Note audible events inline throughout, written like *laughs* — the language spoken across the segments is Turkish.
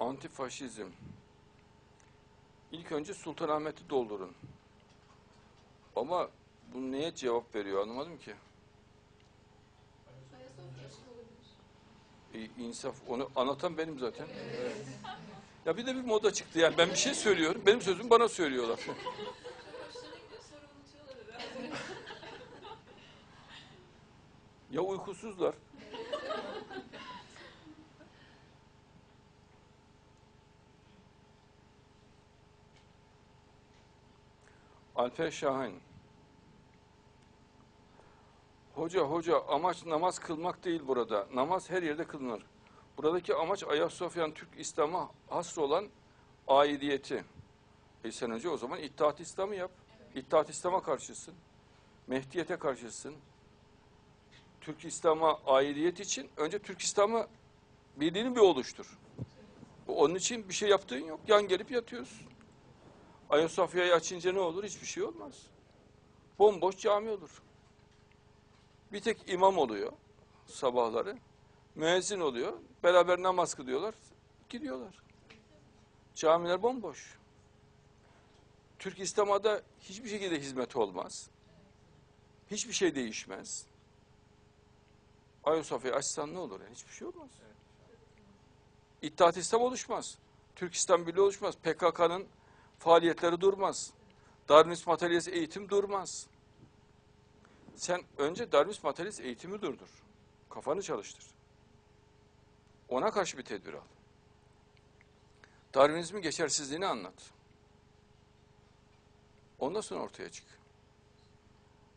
Antifaşizm. İlk önce Sultanahmet'i doldurun. Ama bu neye cevap veriyor anlamadım ki. E, insaf onu anlatan benim zaten. Ya bir de bir moda çıktı yani ben bir şey söylüyorum benim sözüm bana söylüyorlar. Ya uykusuzlar. Alper Şahin. Hoca hoca amaç namaz kılmak değil burada. Namaz her yerde kılınır. Buradaki amaç Ayasofya'nın Türk İslam'a hasr olan aidiyeti. E sen önce o zaman İttihat İslam'ı yap. İttihat İslam'a karşısın. Mehdiyete karşısın. Türk İslam'a aidiyet için önce Türk İslam'ı birliğini bir oluştur. Onun için bir şey yaptığın yok. Yan gelip yatıyorsun. Ayasofya'yı açınca ne olur? Hiçbir şey olmaz. Bomboş cami olur. Bir tek imam oluyor sabahları. Müezzin oluyor. Beraber namaz kılıyorlar. Gidiyorlar. Camiler bomboş. Türk İslam'a hiçbir şekilde hizmet olmaz. Hiçbir şey değişmez. Ayasofya'yı açsan ne olur? Yani? Hiçbir şey olmaz. İttihat İslam oluşmaz. Türk İslam Birliği oluşmaz. PKK'nın faaliyetleri durmaz. Darwinist materyalist eğitim durmaz. Sen önce Darwinist materyalist eğitimi durdur. Kafanı çalıştır. Ona karşı bir tedbir al. Darwinizmin geçersizliğini anlat. Ondan sonra ortaya çık.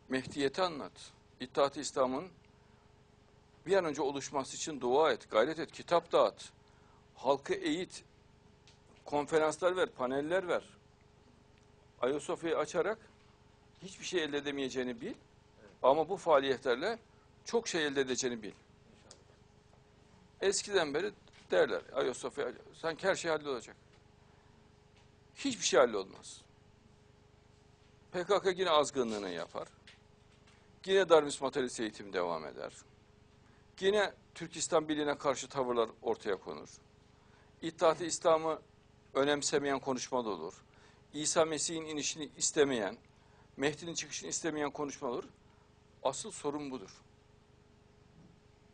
Mehdiyeti anlat. İttihat-ı İslam'ın bir an önce oluşması için dua et, gayret et, kitap dağıt. Halkı eğit, konferanslar ver, paneller ver. Ayasofya'yı açarak hiçbir şey elde edemeyeceğini bil. Ama bu faaliyetlerle çok şey elde edeceğini bil. Eskiden beri derler Ayasofya sanki her şey hallolacak. Hiçbir şey hallolmaz. PKK yine azgınlığını yapar. Yine Darwinist materyalist eğitim devam eder. Yine Türk İslam Birliği'ne karşı tavırlar ortaya konur. İttihat-ı İslam'ı önemsemeyen konuşmalar olur. İsa Mesih'in inişini istemeyen, Mehdi'nin çıkışını istemeyen konuşmalar olur. Asıl sorun budur.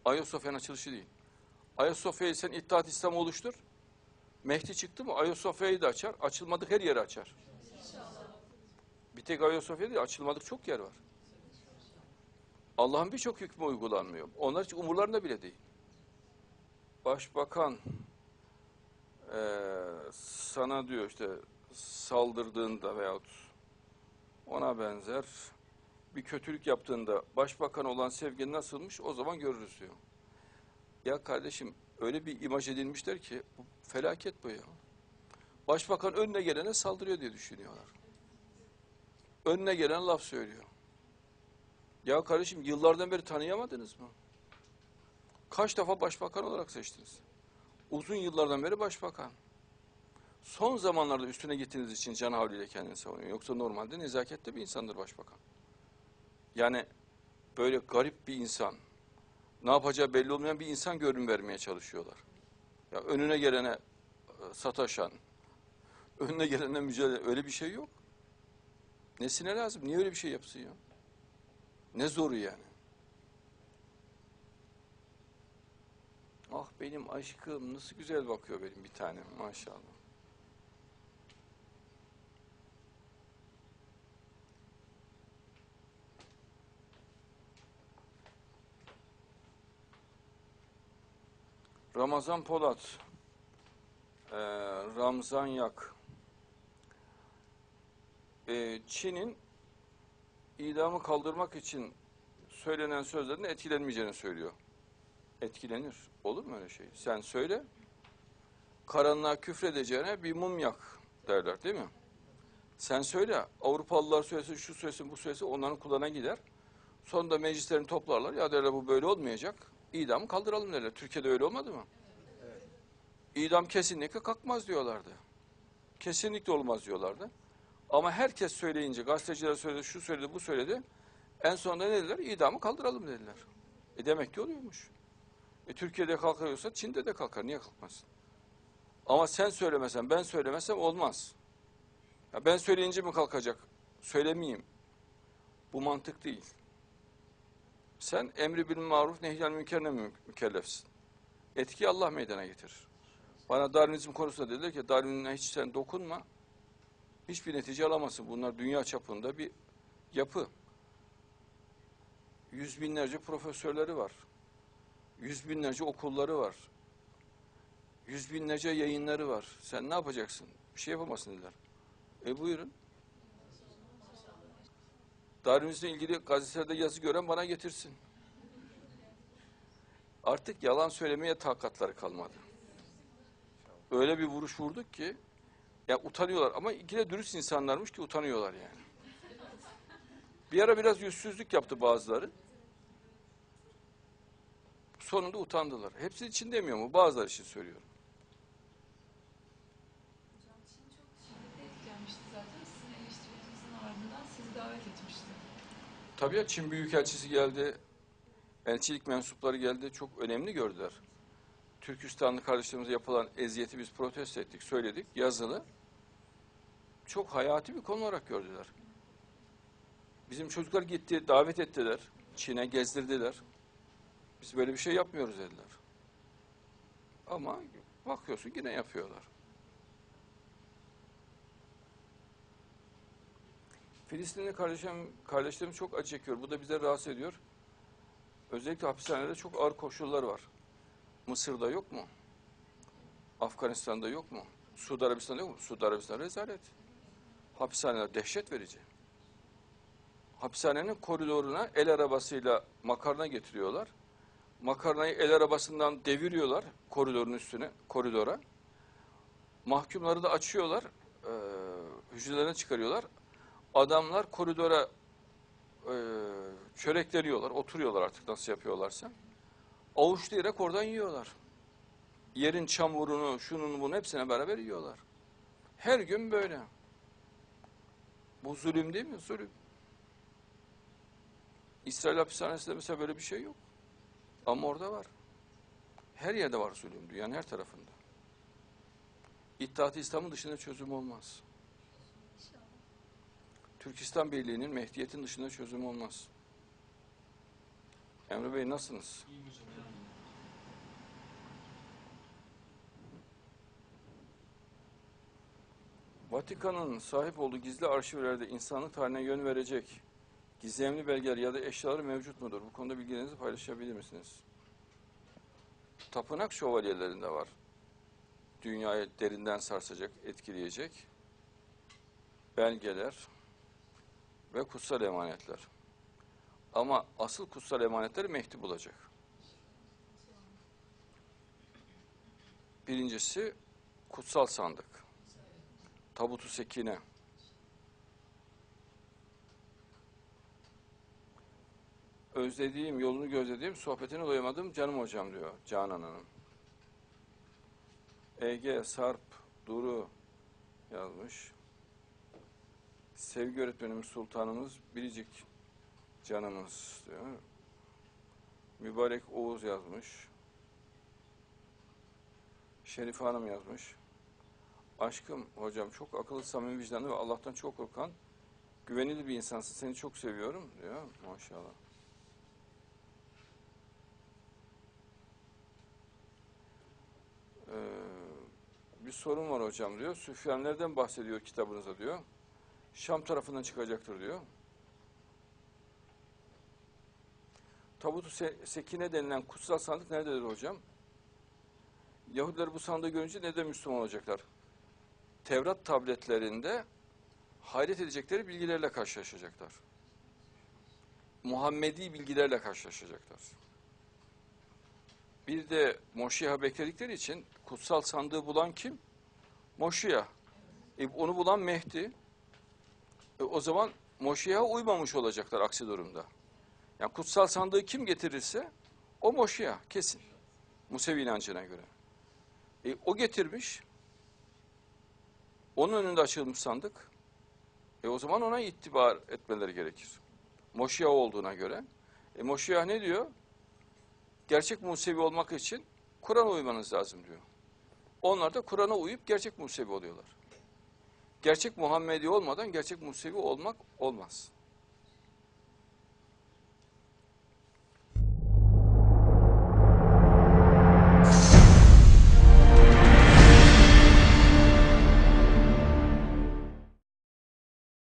Ayasofya'nın açılışı değil. Ayasofya'yı sen İttihat İslam oluştur. Mehdi çıktı mı Ayasofya'yı da açar. Açılmadık her yeri açar. Bir tek Ayasofya değil, açılmadık çok yer var. Allah'ın birçok hükmü uygulanmıyor. Onlar hiç umurlarında bile değil. Başbakan eee, sana diyor işte saldırdığında veyahut ona benzer bir kötülük yaptığında başbakan olan sevgin nasılmış o zaman görürüz diyor. Ya kardeşim öyle bir imaj edilmişler ki bu felaket bu ya. Başbakan önüne gelene saldırıyor diye düşünüyorlar. Önüne gelen laf söylüyor. Ya kardeşim yıllardan beri tanıyamadınız mı? Kaç defa başbakan olarak seçtiniz? Uzun yıllardan beri başbakan. Son zamanlarda üstüne gittiğiniz için can havliyle kendini savunuyor. Yoksa normalde nezaketli bir insandır başbakan. Yani böyle garip bir insan, ne yapacağı belli olmayan bir insan görün vermeye çalışıyorlar. Ya önüne gelene e, sataşan, *laughs* önüne gelene mücadele, öyle bir şey yok. Nesine lazım? Niye öyle bir şey yapsın ya? Ne zoru yani? Ah benim aşkım nasıl güzel bakıyor benim bir tanem maşallah. Ramazan Polat, eee, Ramzan Yak, Eee, Çin'in idamı kaldırmak için söylenen sözlerin etkilenmeyeceğini söylüyor. Etkilenir. Olur mu öyle şey? Sen söyle. Karanlığa küfredeceğine bir mum yak derler değil mi? Sen söyle. Avrupalılar söylesin, şu söylesin, bu söylesin onların kulağına gider. Sonra da meclislerini toplarlar. Ya derler bu böyle olmayacak. İdamı kaldıralım derler. Türkiye'de öyle olmadı mı? İdam kesinlikle kalkmaz diyorlardı. Kesinlikle olmaz diyorlardı. Ama herkes söyleyince, gazeteciler söyledi, şu söyledi, bu söyledi. En sonunda ne dediler? İdamı kaldıralım dediler. E demek ki oluyormuş. E Türkiye'de kalkıyorsa Çin'de de kalkar. Niye kalkmasın? Ama sen söylemesen, ben söylemesem olmaz. Ya ben söyleyince mi kalkacak? Söylemeyeyim. Bu mantık değil. Sen emri bil maruf nehyel münkerle mü- mükellefsin. Etki Allah meydana getirir. Bana Darwinizm konusunda dediler ki Darwin'e hiç sen dokunma. Hiçbir netice alamazsın. Bunlar dünya çapında bir yapı. Yüz binlerce profesörleri var. Yüz binlerce okulları var. Yüz binlerce yayınları var. Sen ne yapacaksın? Bir şey yapamazsın dediler. E buyurun. Darwinizmle ilgili gazetelerde yazı gören bana getirsin. Artık yalan söylemeye takatları kalmadı. Öyle bir vuruş vurduk ki ya utanıyorlar ama ikide dürüst insanlarmış ki utanıyorlar yani. Bir ara biraz yüzsüzlük yaptı bazıları. Sonunda utandılar. Hepsi için demiyorum, bazıları için söylüyorum. Hocam Çin çok şiddetli etkilenmişti zaten. Sizin eleştirinizin ardından sizi davet etmişti. Tabii ya Çin Büyükelçisi geldi, elçilik mensupları geldi, çok önemli gördüler. Türkistanlı kardeşlerimize yapılan eziyeti biz protesto ettik, söyledik, yazılı. Çok hayati bir konu olarak gördüler. Bizim çocuklar gitti, davet ettiler, Çin'e gezdirdiler. Biz böyle bir şey yapmıyoruz dediler. Ama bakıyorsun yine yapıyorlar. Filistinli kardeşlerim, kardeşlerim çok acı çekiyor. Bu da bize rahatsız ediyor. Özellikle hapishanede çok ağır koşullar var. Mısır'da yok mu? Afganistan'da yok mu? Suudi Arabistan'da yok mu? Suudi Arabistan rezalet. Hapishaneler dehşet verici. Hapishanenin koridoruna el arabasıyla makarna getiriyorlar. Makarnayı el arabasından deviriyorlar koridorun üstüne, koridora. Mahkumları da açıyorlar, eee hücrelerine çıkarıyorlar. Adamlar koridora eee çörekleri yiyorlar, oturuyorlar artık nasıl yapıyorlarsa. Avuçlayarak oradan yiyorlar. Yerin çamurunu, şunun bunun hepsine beraber yiyorlar. Her gün böyle. Bu zulüm değil mi? Zulüm. İsrail hapishanesinde mesela böyle bir şey yok. Ama orada var. Her yerde var zulüm, dünyanın her tarafında. İttihat-ı İslam'ın dışında çözüm olmaz. Türkistan Birliği'nin Mehdiyet'in dışında çözüm olmaz. Emre Bey nasılsınız? Vatikan'ın sahip olduğu gizli arşivlerde insanlık tarihine yön verecek gizemli belgeler ya da eşyaları mevcut mudur? Bu konuda bilgilerinizi paylaşabilir misiniz? Tapınak şövalyelerinde var. Dünyayı derinden sarsacak, etkileyecek belgeler ve kutsal emanetler. Ama asıl kutsal emanetleri Mehdi bulacak. Birincisi kutsal sandık. Tabutu sekine. Özlediğim, yolunu gözlediğim, sohbetine doyamadım canım hocam diyor Canan Hanım. Ege, Sarp, Duru yazmış. Sevgi öğretmenimiz, sultanımız, biricik canımız diyor. Mübarek Oğuz yazmış. Şerife Hanım yazmış. Aşkım hocam çok akıllı, samimi, vicdanlı ve Allah'tan çok korkan, güvenilir bir insansın. Seni çok seviyorum diyor. Maşallah. Bir sorun var hocam diyor. Süfyan nereden bahsediyor kitabınızda diyor. Şam tarafından çıkacaktır diyor. Tabutu Se- Sekine denilen kutsal sandık nerededir hocam? Yahudiler bu sandığı görünce neden Müslüman olacaklar? Tevrat tabletlerinde hayret edecekleri bilgilerle karşılaşacaklar. Muhammedi bilgilerle karşılaşacaklar. Bir de Moşiha bekledikleri için kutsal sandığı bulan kim? Moşiha. E, onu bulan Mehdi. E, o zaman Moşiha uymamış olacaklar aksi durumda. Yani kutsal sandığı kim getirirse o Moşiha kesin. Musevi inancına göre. E, o getirmiş. Onun önünde açılmış sandık. E o zaman ona itibar etmeleri gerekir. Moşiha olduğuna göre. E Moşiha ne diyor? Gerçek Musevi olmak için Kur'an uymanız lazım diyor. Onlar da Kur'an'a uyup gerçek Musevi oluyorlar. Gerçek Muhammedi olmadan gerçek Musevi olmak olmaz.